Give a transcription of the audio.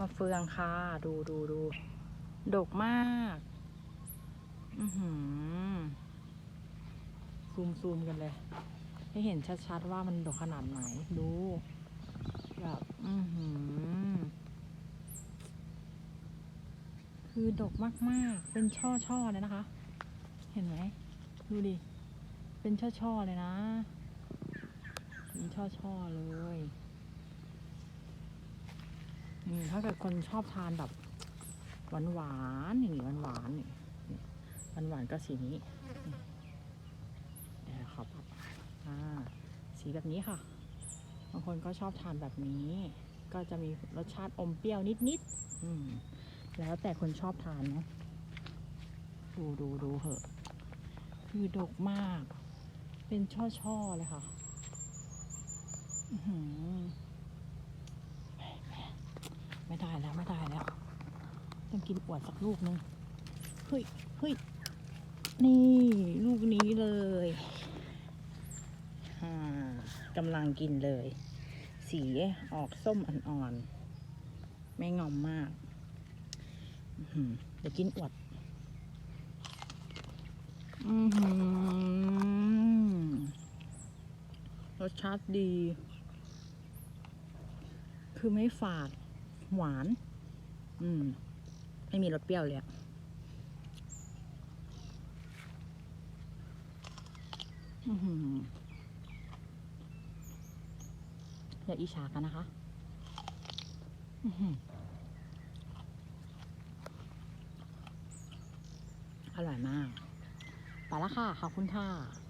มาเฟืองค่ะ ดูดูดูดกมาก อือหือ ซูมซูมกันเลย ให้เห็นชัดๆว่ามันดกขนาดไหน ดู แบบ อือหือ คือดกมากๆ เป็นช่อๆเลยนะคะ เห็นไหม ดูดิ เป็นช่อๆเลยนะ เป็นช่อๆเลย ถ้าเกิดคนชอบทานแบบหวานๆอย่างนี้หวานๆนี่หวานๆก็สีนี้เดี๋ยวขอปรับอ่าสีแบบนี้ค่ะ บางคนก็ชอบทานแบบนี้ ก็จะมีรสชาติอมเปรี้ยวนิดๆอืมแล้วแต่คนชอบทานเนาะดูดูดูเหอะคือดกมาก เป็นช่อๆเลยค่ะ อือหือ ได้แล้วไม่ได้แล้วต้องกินอวดสักลูกนึงเฮ้ยเฮ้ยนี่ลูกนี้เลยอ่ากำลังกินเลย สีออกส้มอ่อนๆ ไม่งอมมากเดี๋ยวกินอวดรสชาติดี คือไม่ฝาด หวาน อืม ไม่มีรสเปรี้ยวเลยอะอย่าอิจฉากันนะคะอือหืออร่อยมาก ไปแล้วค่ะ ขอบคุณค่ะ